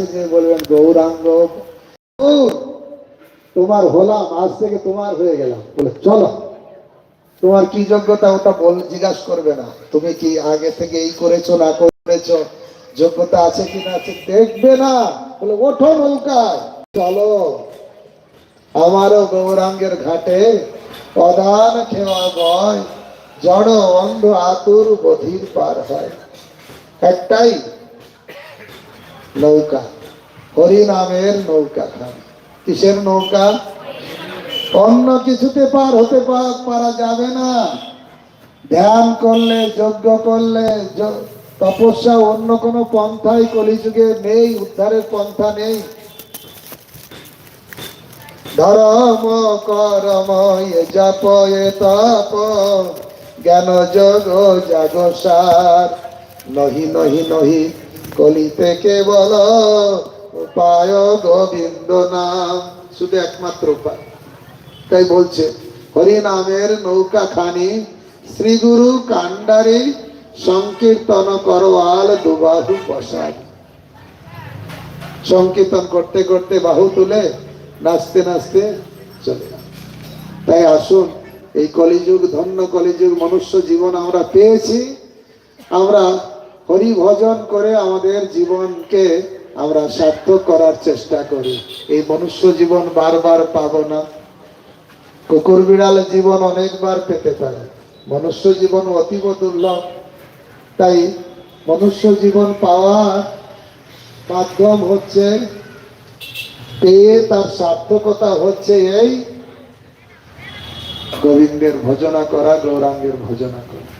কাছে যে বলবেন গৌরাঙ্গ তোমার হলাম, আজ থেকে তোমার হয়ে গেলাম। বলে, চলো। তোমার কি যোগ্যতা ওটা বল, জিজ্ঞাসা করবে না। তুমি কি আগে থেকে এই করেছ, না করেছ? যোগ্যতা আছে কি না আছে দেখবে না। বলে, ওঠো নৌকায়, চলো। আমারও গৌরাঙ্গের ঘাটে প্রধান খেওয়া বয় জড় অন্ধ আতুর বধির পার হয়। একটাই নৌকা। হরি নামের নৌকা। খান কিসের নৌকা? অন্য কিছুতে পার হতে পারা যাবে না। ধ্যান করলে, যজ্ঞ করলে তপস্যা অন্য কোনো পন্থাই, কলিযুগে নেই, উদ্ধারের পন্থা নেই। ধরম, করম, এ জপ, এ তপ, জ্ঞান, যোগ জাগ সার নহি নহি কলিতে কেবল উপায় গোবিন্দ নাম, শুধু একমাত্র উপায় তাই বলছে, হরি নামের নৌকা খানি, শ্রী গুরু কান্ডারি সংকীর্তন করওয়াল দুবাহু বসাই সংকীর্তন করতে করতে বাহু তুলে নাচতে নাচতে চলে। তাই আসুন, এই কলিযুগ ধন্য কলিযুগ মনুষ্য জীবন আমরা পেয়েছি, আমরা হরি ভজন করে আমাদের জীবনকে আমরা সার্থক করার চেষ্টা করি। এই মনুষ্য জীবন বারবার পাব না। কুকুর বিড়াল জীবন অনেকবার পেতে পারে। মনুষ্য জীবন অতীব দুর্লভ। তাই মনুষ্য জীবন পাওয়ার মাধ্যম হচ্ছে পেয়ে তার সার্থকতা হচ্ছে এই গোবিন্দের ভজনা করা, গৌরাঙ্গের ভজনা করা।